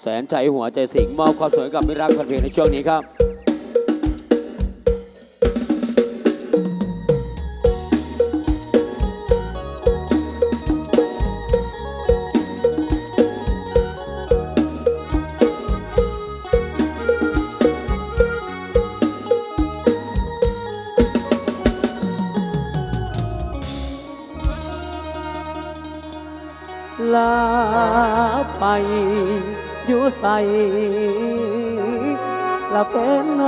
แสนใจหัวใจสิงมอบความสวยกับมิรักแฟนเพลงในช่วงนี้ครับลาไป อยู่ใส่ละเป็นไง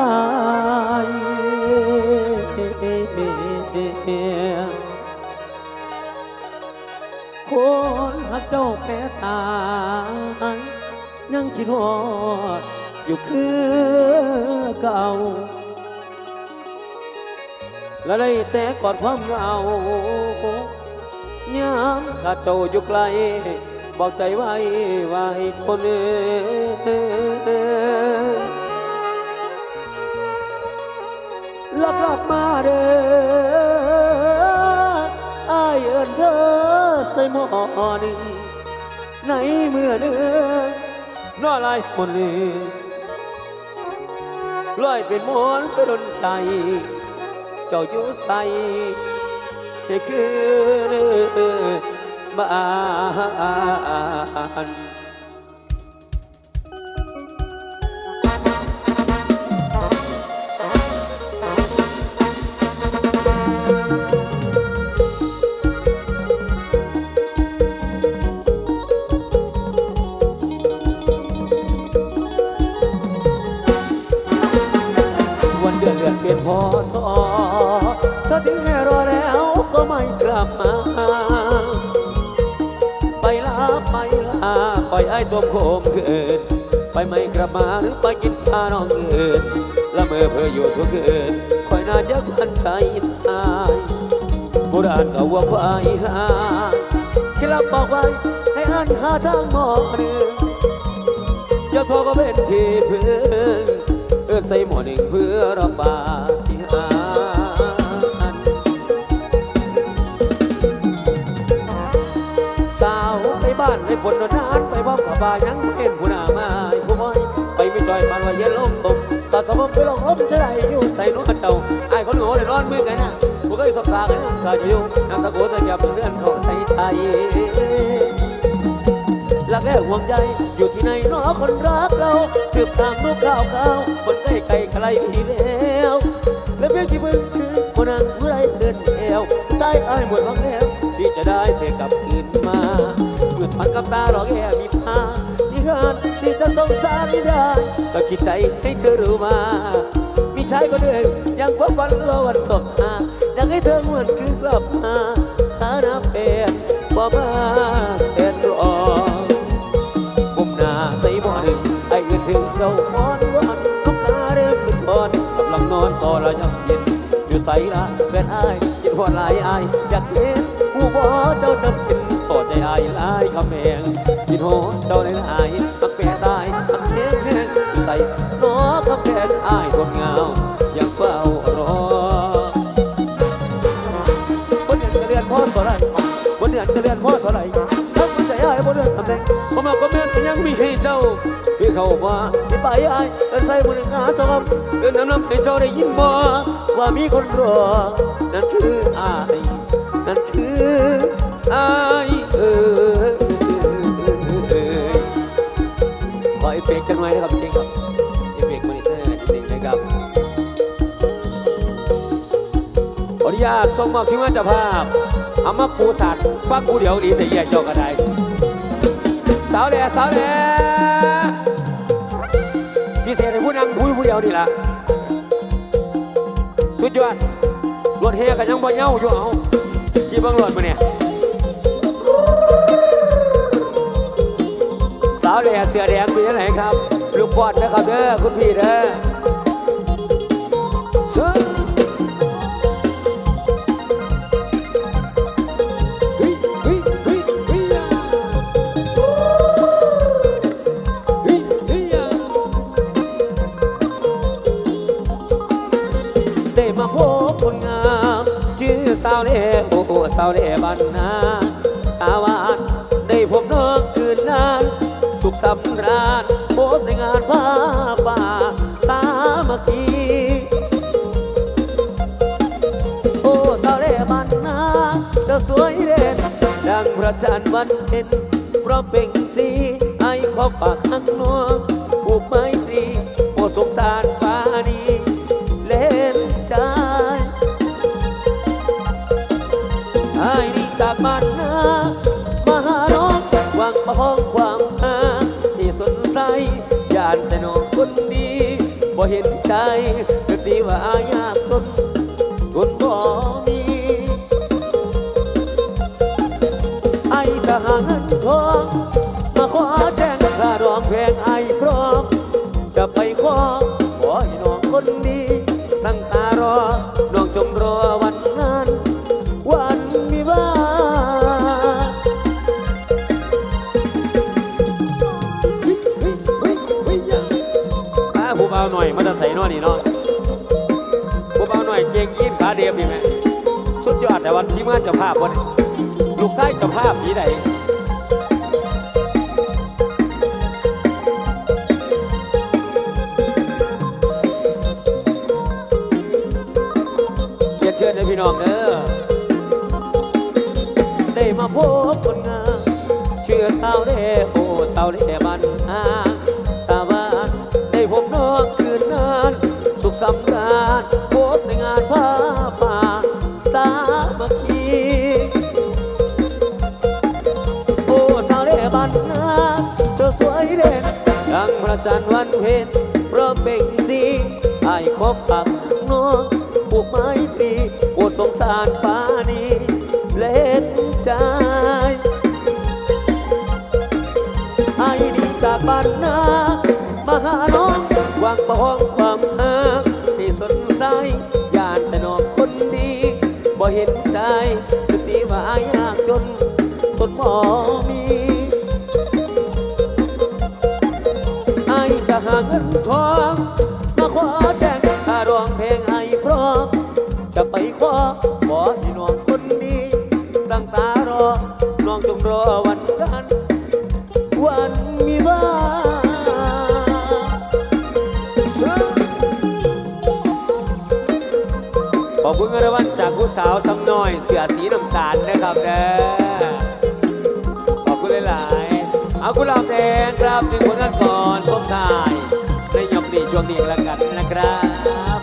คนหักเจ้าแปรตายยังคิดฮอดอยู่คือเก่า และได้แต่กอดความเหงายามข้าเจ้าอยู่ไกล บอกใจไว้ไว้คนเอ่ยลับกลับมาเด้ออายเอินเธอใส่หมอหนึ่งในเมื่อเดือนน้อลายคนหนึ่งลอยเป็นมวนไปดนใจ เจ้าอยู่ใส่ให้คือ บ้านวัน อยไอ้ตัวโคมเกินไปไม่กลับมาหรือไปกินพาน้องเกินละเมอเพื่ออยู่ทุกเกินคอยนานยักพันใจตายโบราณก็ว่าควายหาคิดลับบอกไว้ให้อันหาทางหมอหนึ่งยกโทก็เป็นที่พึ่งเออใส่หมอหนึ่งเพื่อรับาฏิ บ้านไปฝนนานไปพร้อมกับายังเป็นผู้หน้ามาผู้บอยไปไม่จอยปานว่าเย็นลมตกตาสมองไปลงอมจะได้อยู่ใส่นวดเจ้าไอ้คนโง่เลยร้อนมือกันนะผู้เคยสบตากันข้าจะอยู่น้ำตะโกนจะเก็บเลื่อนเขาใส่ไทยรักและห่วงใยอยู่ที่ไหนน้อคนรักเราสืบทางลูกข่าวข่าวคนใกล้ไกลใครมีแล้วและเพียงที่มึงคือคนนั้นเมื่อไรเดินแอวใต้อายหมดหวังแล้ว คิดใจให้เธอรู้มา มีชายคนหนึ่งยังพบวันรอวันสบหาอยากให้เธอหวนคืนกลับมาหาน้ำเป็นบ่มาเป็นรอกุมหน้าใส่บ่อหนึ่งไอ้เงินถึงเจ้าพรวันทุกตาเดินขึ้นพรกำลังนอนต่อระยำเย็นอยู่ใส่ละแฟนอ้ายคิดว่าหลายอ้าย บนเระเดือนพ่อสอนไรถ้าคุณใจอ้ายบนเดือนตำแหน่งผมมาก็แม่นยังมีให้เจ้าพี่เขาว่าที่ไปอ้ายเดินใส่บนหนึ่งหาสองเดินน้ำน้ำให้เจ้าได้ยินบ่ว่ามีคนรอนั่นคืออ้ายนั่นคืออ้ายเออขอเอฟเฟกจังหน่อยนะครับจริงครับเอฟเฟกมอนิเตอร์นิดนึงนะครับขออนุญาตส่งมอบทีมงานเจ้าภาพอามาปูสัตว์ ฟักกูเดี๋ยวดีแต่แย่เจ้าก็ได้สาวแหล่สาวแหล่พิเศษให้ผู้นำผู้ผู้เดียวนี่ล่ะสุดยอดรถเฮกันยังบ่เหย้าอยู่เอาขี่บังรถมาเนี่ยสาวแหล่เสือแดงเป็นยังไงครับ ลูกบอลนะครับเด้อคุณพี่เด้อาวเดบันนาตาวานได้พบน้องคืนนั้น สุขสำราญพบในงานผ้าป่าสามัคคีโอ้สาวเดบันนาจะสวยเด่นดังพระจันทร์วันเห็นเพราะเป่งสีไอ้ขอปากหักนวองผูกไม้ตรีโปรดสงสาร บ่เห็นใจก็ตีว่าอายากคน ดแต่วันที่มานเจะภาพวันลูกไส้เจะภาพที่ไหนเรียนเชิญเลยพี่น้องเด้อได้มาพบคนงามเชื่อสาวเล่โอ้สาวเล่บันอาตาบานได้พบน้องคืนนั้นสุขสำราญ จันทร์วันเพ็ญเพราะเบ่งสีไอ้คบปักน้องปลูกไม้ตรีปวดสงสารปา ไอจะหาเงินทอง มาขอแจ้งค่ารองเพลงไอพร้อม จะไปขอขอให้น้องคนดีตั้งตารอ น้องจงรอวันนั้น วันมีว่าขอบคุณเงินรางวัลจากผู้สาวสำน้อย เสือสีน้ำตาลนะครับเด้อ เอากุหลาบแดงครับถึงผลงานก่อนพบทายในยกนี้ช่วงนี้แล้วกันนะครับ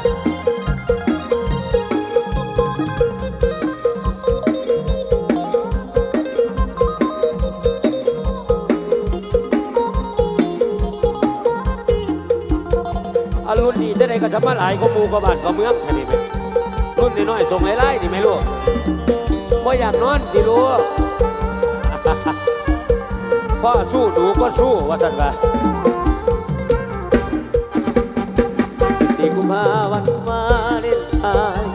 อารุ่นนี้จะได้กระชับมาหลายก็มูก็บานก็เมืองแค่นี้ไหมรุ่นน้อยๆส่งไล่ๆนี่ไหมลูกว่าอยากนอนดีลูก พ่อสู้หนูก็สู้ว่าสันว่าสี่กุมภาวันวาเลนทน์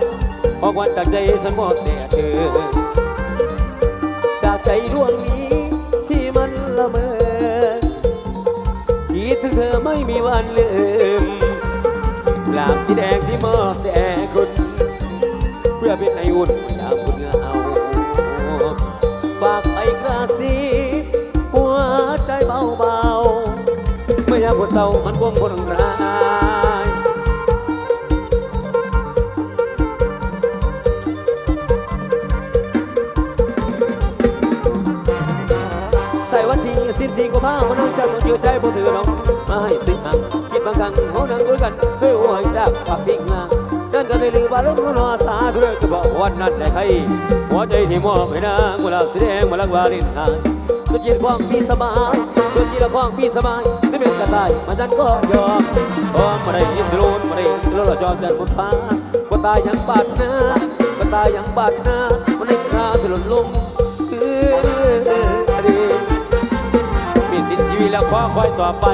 ออกวันจากใจฉันมอบแต่เธอ จากใจดวงนี้ที่มันละเมอคิดถึงเธอไม่มีวันลืมกลาบสีแดงที่มอบแด่คุณ เพื่อเป็นไออุ่น เศร้ามันวงคนร้ายใส่วันที่สิบสี่กุมภาพันนั้นจะต้องยืดใจบ่ถือหรอกมาให้สิหังคิดบางครั้งเขานั่งด้วยกันด้วยหัวใจปากปิ้งลางนั่นก็เลยลืมว่าลูกนอสาธุเลยจะบอกวันนั้นได้ใครหัวใจที่มอบให้นางกุหลาบสีแดงมาลังวาลินทานสุดจิตความพี่สบายสุดจิตความพี่สบาย เป็นกระต่ายมันนั้นก็ยอมโอ้มาได้อิสโลนมาได้โลละจอมจันทร์บนฟ้าก็ตายยังบาดน้าก็ตายยังบาดน้ามันได้คราสลดลงคืออดีมีสิทธิ์ชีวิตแล้วขอคอยต่อไป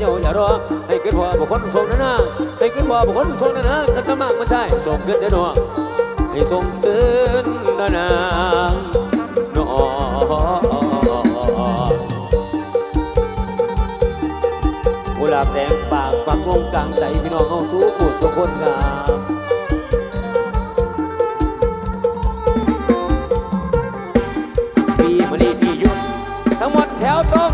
แต่โจนี่ขึ้นเยาอย่ารอให้ขึ้นพอบุคคลส่งนะนะให้ขึ้นพอบุคคลส่งนะนะกันจะมากมันใช่ส่งขึ้นเด้อหนอให้ส่งขึ้นนะนะหนองงกลางใจพี่น้องเอาสู้ผู้สุคนครับปีมณีปียุทธทั้งหมดแถวตรง